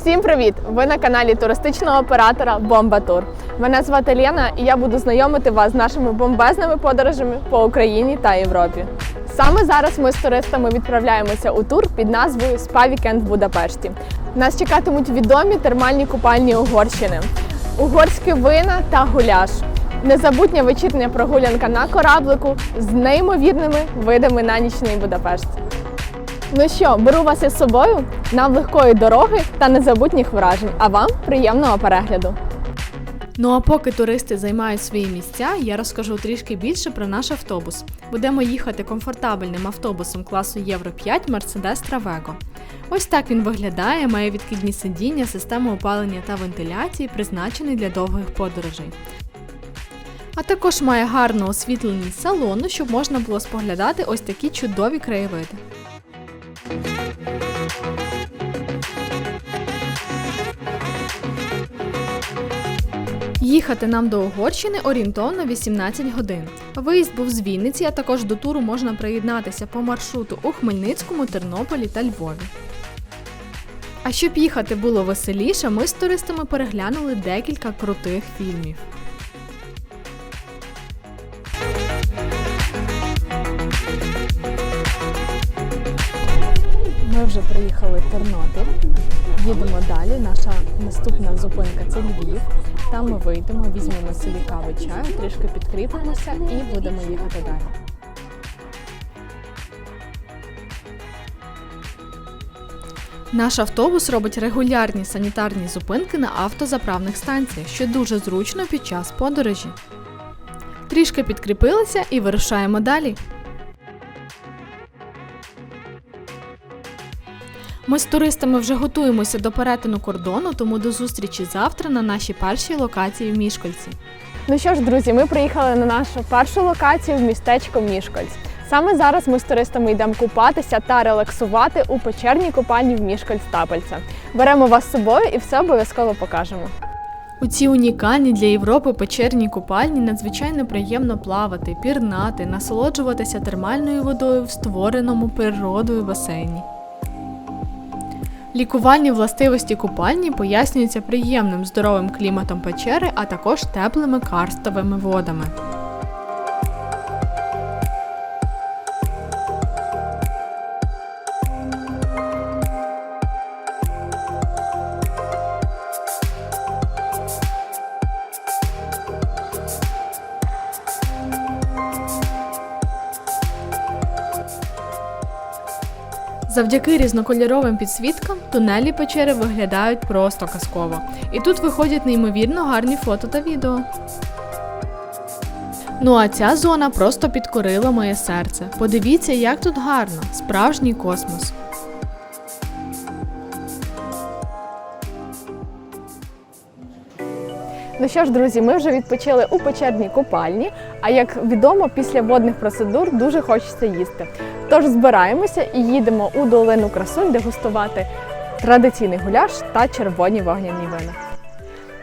Всім привіт! Ви на каналі туристичного оператора Бомба. Мене звати Лена і я буду знайомити вас з нашими бомбезними подорожами по Україні та Європі. Саме зараз ми з туристами відправляємося у тур під назвою Спа Вікенд в Будапешті. Нас чекатимуть відомі термальні купальні Угорщини, угорські вина та гуляш. Незабутня вечірня прогулянка на кораблику з неймовірними видами на нічний Будапешт. Ну що, беру вас із собою. Нам легкої дороги та незабутніх вражень. А вам приємного перегляду. Ну а поки туристи займають свої місця, я розкажу трішки більше про наш автобус. Будемо їхати комфортабельним автобусом класу Євро 5 Mercedes Travego. Ось так він виглядає, має відкидні сидіння, систему опалення та вентиляції, призначений для довгих подорожей. А також має гарну освітленість салону, щоб можна було споглядати ось такі чудові краєвиди. Їхати нам до Угорщини орієнтовно 18 годин. Виїзд був з Вінниці, а також до туру можна приєднатися по маршруту у Хмельницькому, Тернополі та Львові. А щоб їхати було веселіше, ми з туристами переглянули декілька крутих фільмів. Приїхали Тернопіль. Їдемо далі. Наша наступна зупинка це Львів. Там ми вийдемо, візьмемо собі кави чаю, трішки підкріпимося і будемо їхати далі. Наш автобус робить регулярні санітарні зупинки на автозаправних станціях, що дуже зручно під час подорожі. Трішки підкріпилися і вирушаємо далі. Ми з туристами вже готуємося до перетину кордону, тому до зустрічі завтра на нашій першій локації в Мішкольці. Ну що ж, друзі, ми приїхали на нашу першу локацію в містечко Мішкольц. Саме зараз ми з туристами йдемо купатися та релаксувати у печерній купальні в Мішкольц Тапельце. Беремо вас з собою і все обов'язково покажемо. У ці унікальні для Європи печерні купальні надзвичайно приємно плавати, пірнати, насолоджуватися термальною водою в створеному природою басейні. Лікувальні властивості купальні пояснюються приємним здоровим кліматом печери, а також теплими карстовими водами. Завдяки різнокольоровим підсвіткам тунелі печери виглядають просто казково. І тут виходять неймовірно гарні фото та відео. Ну а ця зона просто підкорила моє серце. Подивіться, як тут гарно, справжній космос. Ну що ж, друзі, ми вже відпочили у печерній купальні. А як відомо, після водних процедур дуже хочеться їсти. Тож збираємося і їдемо у долину красунь дегустувати традиційний гуляш та червоні вогняні вина.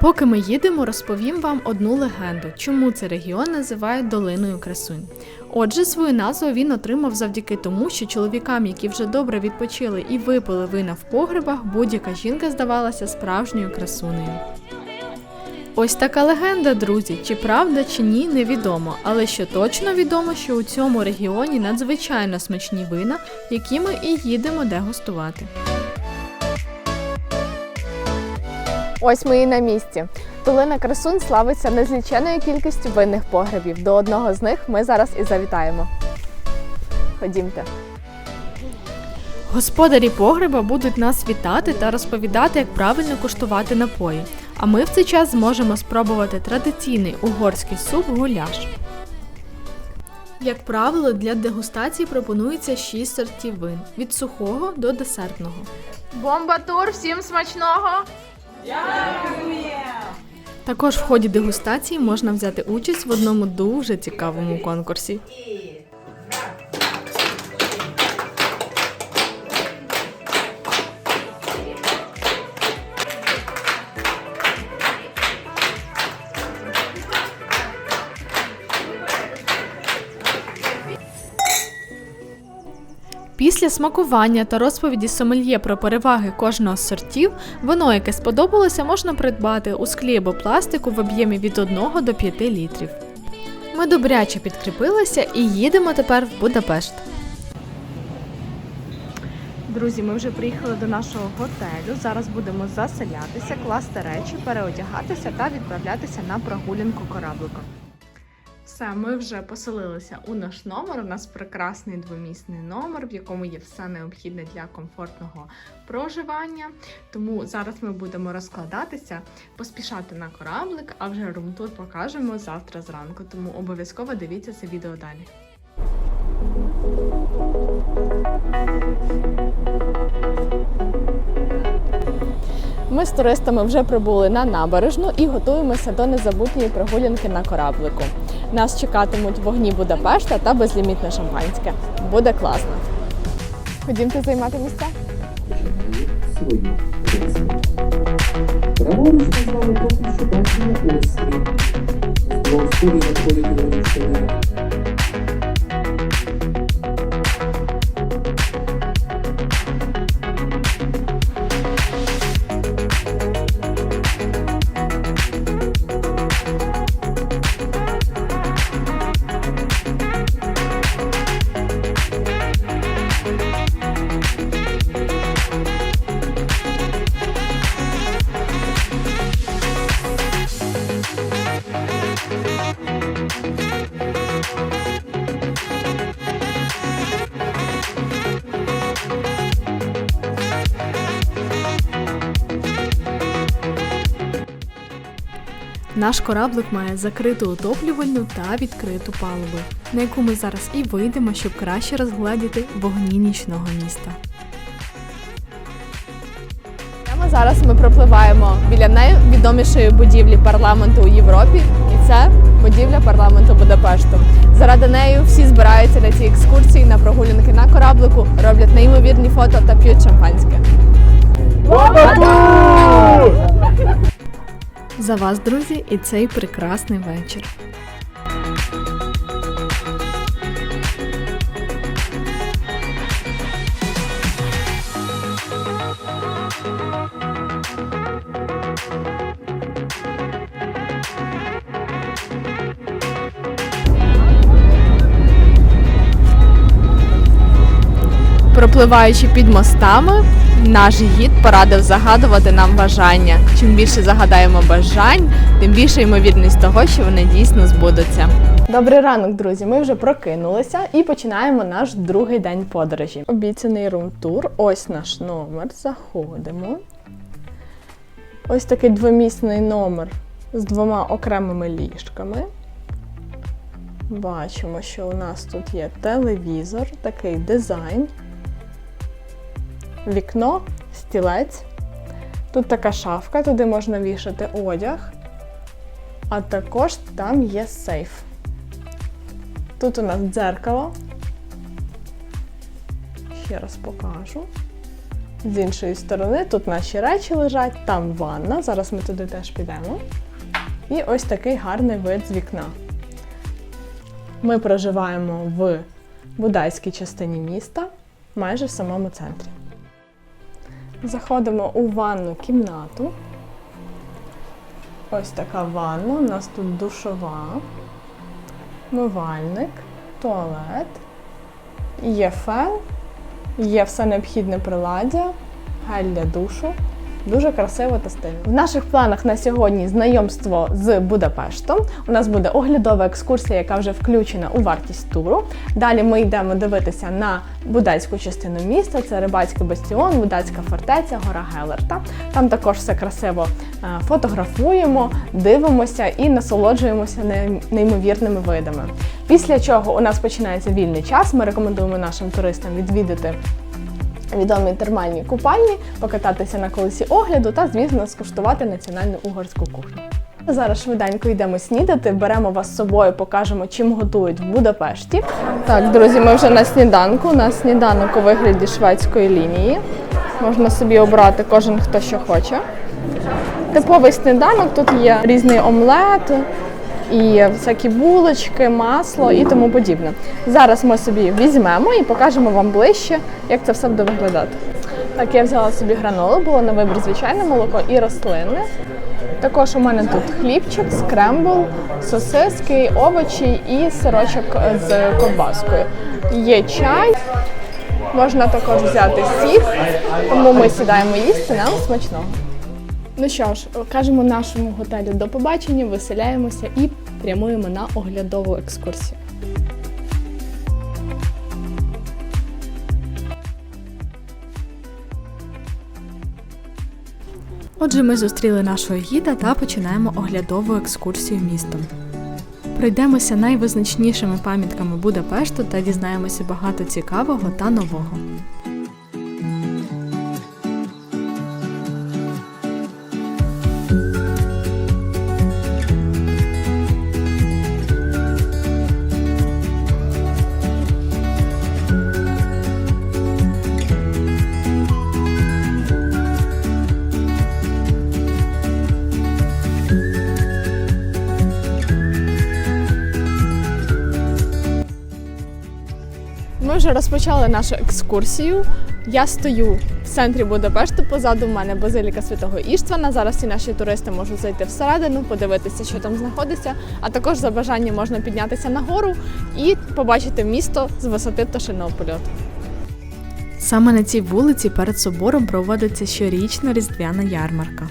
Поки ми їдемо, розповім вам одну легенду, чому цей регіон називають долиною красунь. Отже, свою назву він отримав завдяки тому, що чоловікам, які вже добре відпочили і випили вина в погребах, будь-яка жінка здавалася справжньою красунею. Ось така легенда, друзі. Чи правда, чи ні, невідомо. Але що точно відомо, що у цьому регіоні надзвичайно смачні вина, які ми і їдемо дегустувати. Ось ми і на місці. Долина красунь славиться незліченою кількістю винних погребів. До одного з них ми зараз і завітаємо. Ходімте. Господарі погреба будуть нас вітати та розповідати, як правильно куштувати напої. А ми в цей час зможемо спробувати традиційний угорський суп гуляш. Як правило, для дегустації пропонується 6 сортів вин від сухого до десертного. Бомба тур, всім смачного! Також в ході дегустації можна взяти участь в одному дуже цікавому конкурсі. Після смакування та розповіді сомельє про переваги кожного з сортів, вино, яке сподобалося, можна придбати у склі або пластику в об'ємі від 1 до 5 літрів. Ми добряче підкріпилися і їдемо тепер в Будапешт. Друзі, ми вже приїхали до нашого готелю. Зараз будемо заселятися, класти речі, переодягатися та відправлятися на прогулянку корабликом. Все, ми вже поселилися у наш номер. У нас прекрасний двомісний номер, в якому є все необхідне для комфортного проживання. Тому зараз ми будемо розкладатися, поспішати на кораблик, а вже румтур покажемо завтра зранку. Тому обов'язково дивіться це відео далі. Ми з туристами вже прибули на набережну і готуємося до незабутньої прогулянки на кораблику. Нас чекатимуть вогні Будапешта та безлімітне шампанське. Буде класно. Ходімте займати місця. Сьогодні. Праворуч з вами поки що бачимо острів. Наш кораблик має закриту утоплювальну та відкриту палубу, на яку ми зараз і вийдемо, щоб краще розгледіти вогні нічного міста. Прямо зараз ми пропливаємо біля найвідомішої будівлі парламенту у Європі, і це будівля парламенту Будапешту. Заради неї всі збираються на ці екскурсії, на прогулянки на кораблику, роблять неймовірні фото та п'ють шампанське. За вас, друзі, і цей прекрасний вечір. Пропливаючи під мостами, наш гід порадив загадувати нам бажання. Чим більше загадаємо бажань, тим більше ймовірність того, що вони дійсно збудуться. Добрий ранок, друзі. Ми вже прокинулися і починаємо наш другий день подорожі. Обіцяний рум-тур. Ось наш номер. Заходимо. Ось такий двомісний номер з двома окремими ліжками. Бачимо, що у нас тут є телевізор, такий дизайн вікно, стілець. Тут така шафка, туди можна вішати одяг. А також там є сейф. Тут у нас дзеркало. Ще раз покажу. З іншої сторони тут наші речі лежать, там ванна. Зараз ми туди теж підемо. І ось такий гарний вид з вікна. Ми проживаємо в будайській частині міста, майже в самому центрі. Заходимо у ванну кімнату. Ось така ванна. У нас тут душова, мивальник, туалет, є фен, є все необхідне приладдя, гель для душу. Дуже красиво та стильно. В наших планах на сьогодні знайомство з Будапештом. У нас буде оглядова екскурсія, яка вже включена у вартість туру. Далі ми йдемо дивитися на будайську частину міста. Це рибацький бастіон, будацька фортеця, гора Гелерта. Там також все красиво е, фотографуємо, дивимося і насолоджуємося неймовірними видами. Після чого у нас починається вільний час. Ми рекомендуємо нашим туристам відвідати відомі термальні купальні, покататися на колесі огляду та, звісно, скуштувати національну угорську кухню. Зараз швиденько йдемо снідати, беремо вас з собою, покажемо, чим готують в Будапешті. Так, друзі, ми вже на сніданку. У нас сніданок у вигляді шведської лінії. Можна собі обрати кожен хто що хоче. Типовий сніданок, тут є різний омлет, і всякі булочки, масло і тому подібне. Зараз ми собі візьмемо і покажемо вам ближче, як це все буде виглядати. Так, я взяла собі гранолу, було на вибір звичайне молоко і рослинне. Також у мене тут хлібчик, скрембл, сосиски, овочі і сирочок з ковбаскою. Є чай, можна також взяти сік, тому ми сідаємо їсти нам смачного. Ну що ж, кажемо нашому готелю до побачення, виселяємося і прямуємо на оглядову екскурсію. Отже, ми зустріли нашого гіда та починаємо оглядову екскурсію містом. Пройдемося найвизначнішими пам'ятками Будапешту та дізнаємося багато цікавого та нового. Ми вже розпочали нашу екскурсію. Я стою в центрі Будапешту. Позаду мене базиліка святого Іштвана. Зараз всі наші туристи можуть зайти всередину, подивитися, що там знаходиться. А також за бажанням можна піднятися нагору і побачити місто з висоти пташиного польоту. Саме на цій вулиці перед собором проводиться щорічна різдвяна ярмарка.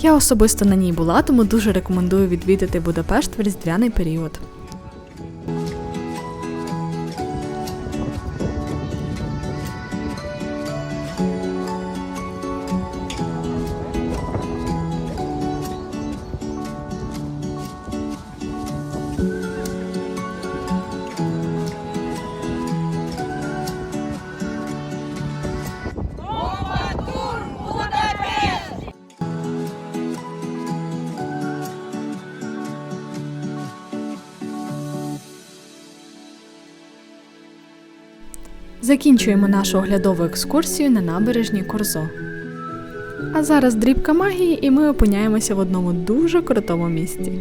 Я особисто на ній була, тому дуже рекомендую відвідати Будапешт в різдвяний період. Закінчуємо нашу оглядову екскурсію на набережні Корзо. А зараз дрібка магії, і ми опиняємося в одному дуже крутому місці.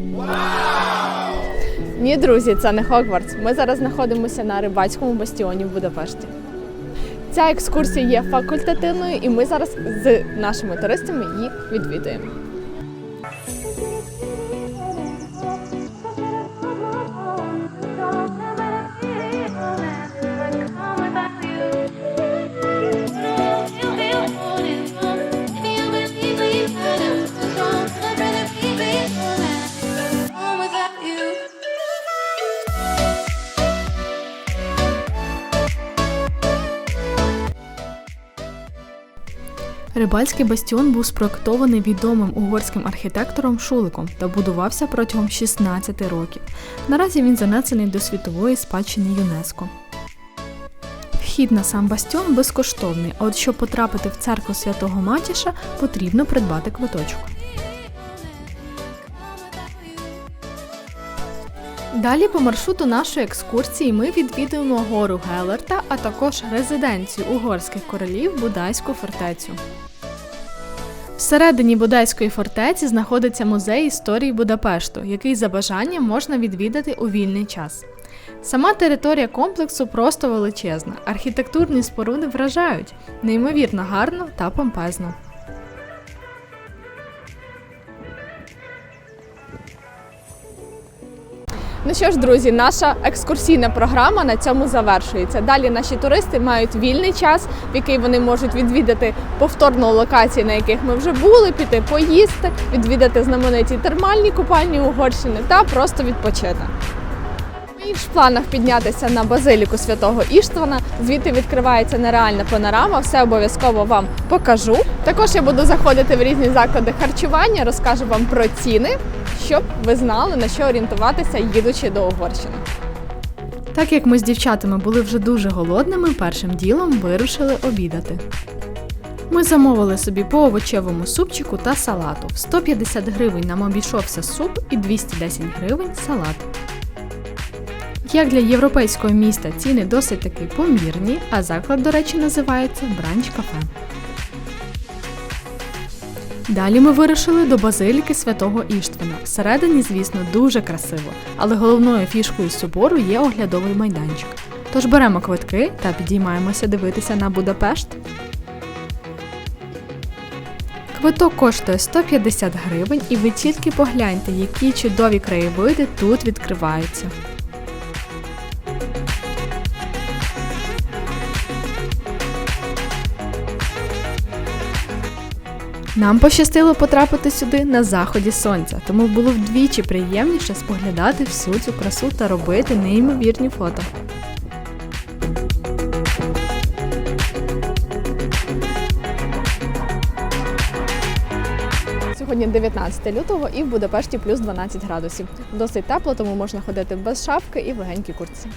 Ні, друзі, це не Хогвартс. Ми зараз знаходимося на рибацькому бастіоні в Будапешті. Ця екскурсія є факультативною, і ми зараз з нашими туристами її відвідуємо. Рибальський бастіон був спроектований відомим угорським архітектором Шуликом та будувався протягом 16 років. Наразі він занесений до світової спадщини ЮНЕСКО. Вхід на сам бастіон безкоштовний, а от щоб потрапити в церкву святого Матіша, потрібно придбати квиточок. Далі по маршруту нашої екскурсії ми відвідуємо гору Гелерта, а також резиденцію угорських королів Будайську фортецю. Всередині Будайської фортеці знаходиться музей історії Будапешту, який за бажанням можна відвідати у вільний час. Сама територія комплексу просто величезна. Архітектурні споруди вражають неймовірно гарно та помпезно. Ну що ж, друзі, наша екскурсійна програма на цьому завершується. Далі наші туристи мають вільний час, в який вони можуть відвідати повторно локації, на яких ми вже були, піти поїсти, відвідати знамениті термальні купальні Угорщини та просто відпочити. В планах піднятися на базиліку святого Іштвана. Звідти відкривається нереальна панорама. Все обов'язково вам покажу. Також я буду заходити в різні заклади харчування, розкажу вам про ціни, щоб ви знали на що орієнтуватися, їдучи до Угорщини. Так як ми з дівчатами були вже дуже голодними, першим ділом вирушили обідати. Ми замовили собі по овочевому супчику та салату. В 150 гривень нам обійшовся суп і 210 гривень салат. Як для європейського міста ціни досить таки помірні, а заклад, до речі, називається Бранч Кафе. Далі ми вирушили до базиліки святого Іштвана. Всередині, звісно, дуже красиво, але головною фішкою собору є оглядовий майданчик. Тож беремо квитки та підіймаємося дивитися на Будапешт. Квиток коштує 150 гривень, і ви тільки погляньте, які чудові краєвиди тут відкриваються. Нам пощастило потрапити сюди на заході сонця, тому було вдвічі приємніше споглядати всю цю красу та робити неймовірні фото. Сьогодні 19 лютого і в Будапешті плюс 12 градусів. Досить тепло, тому можна ходити без шапки і в легенькій куртці.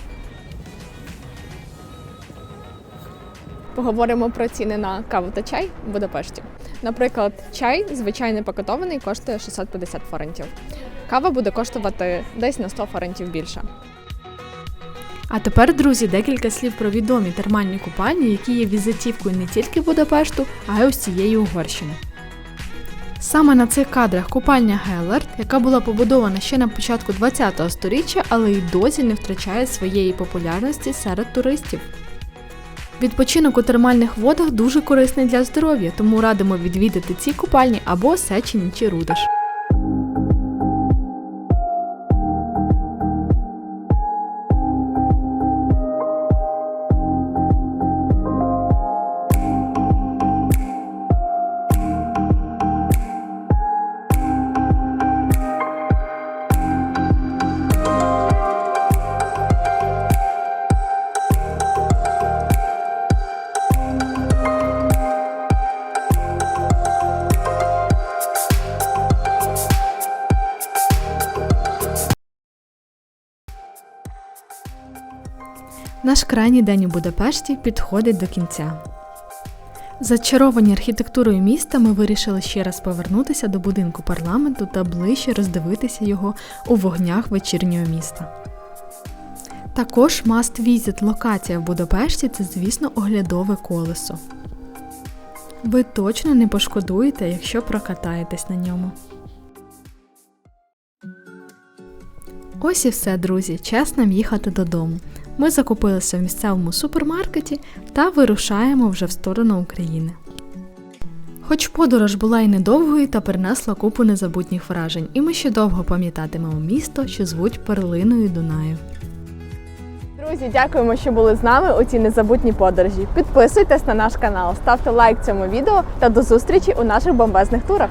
Поговоримо про ціни на каву та чай в Будапешті. Наприклад, чай звичайний пакетований коштує 650 форентів. Кава буде коштувати десь на 100 форентів більше. А тепер, друзі, декілька слів про відомі термальні купальні, які є візитівкою не тільки Будапешту, а й усієї Угорщини. Саме на цих кадрах купальня Геллард, яка була побудована ще на початку ХХ століття, але й досі не втрачає своєї популярності серед туристів. Відпочинок у термальних водах дуже корисний для здоров'я, тому радимо відвідати ці купальні або Сечені чи Рудаш. Наш крайній день у Будапешті підходить до кінця. Зачаровані архітектурою міста ми вирішили ще раз повернутися до будинку парламенту та ближче роздивитися його у вогнях вечірнього міста. Також must visit локація в Будапешті це, звісно, оглядове колесо. Ви точно не пошкодуєте, якщо прокатаєтесь на ньому. Ось і все, друзі. Час нам їхати додому. Ми закупилися в місцевому супермаркеті та вирушаємо вже в сторону України. Хоч подорож була й недовгою та принесла купу незабутніх вражень, і ми ще довго пам'ятатимемо місто, що звуть перлиною Дунаю. Друзі, дякуємо, що були з нами у цій незабутній подорожі. Підписуйтесь на наш канал, ставте лайк цьому відео та до зустрічі у наших бомбезних турах.